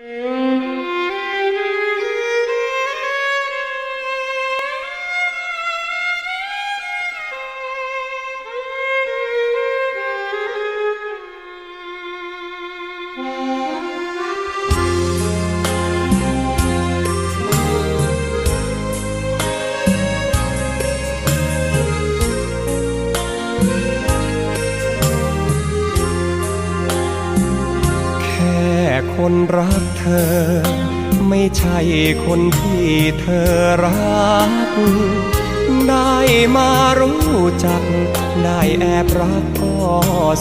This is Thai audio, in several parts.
แคนรักเธอ ไม่ใช่คนที่เธอรัก ได้มารู้จัก ได้แอบรักก็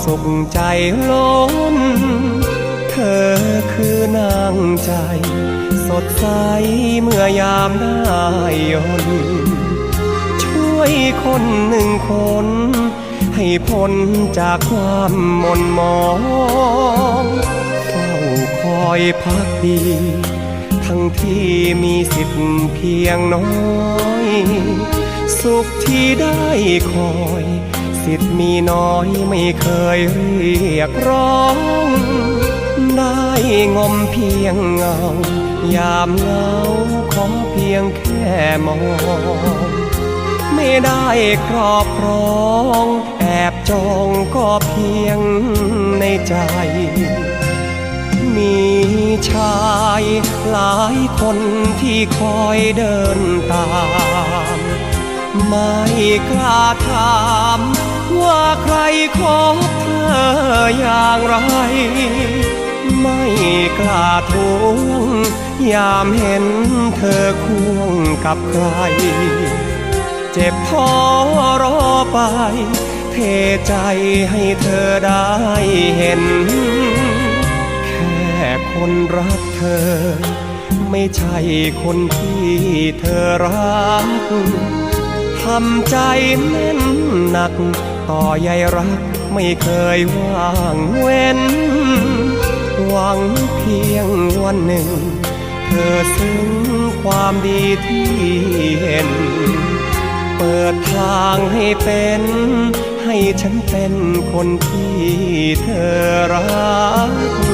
สุขใจล้น เธอคือนางใจ สดใสเมื่อยามได้ยน ช่วยคนหนึ่งคน ให้พ้นจากความหม่นหมอง อยพักดี ทั้งที่มีสิทธิ์เพียงน้อย สุขที่ได้คอย สิทธิ์มีน้อยไม่เคยเรียกร้อง ได้งมเพียงเงา ยามเงาขอเพียงแค่มอง ไม่ได้ครอบครอง แอบจองก็เพียงในใจ ชายหลายคนที่คอยเดินตาม ไม่กล้าถามว่าใครคบเธออย่างไร ไม่กล้าทวงยามเห็นเธอควงกับใคร เจ็บพอรอไป เทใจให้เธอได้เห็น ค่คนรักเธอ ไม่ใช่คนที่เธอรักทำใจแน่นหนัก ต่อใยรักไม่เคยว่างเว้น หวังเพียงวันหนึ่ง เธอซึ้งความดีที่เห็น เปิดทางให้เป็นให้ฉันเป็นคนที่เธอรัก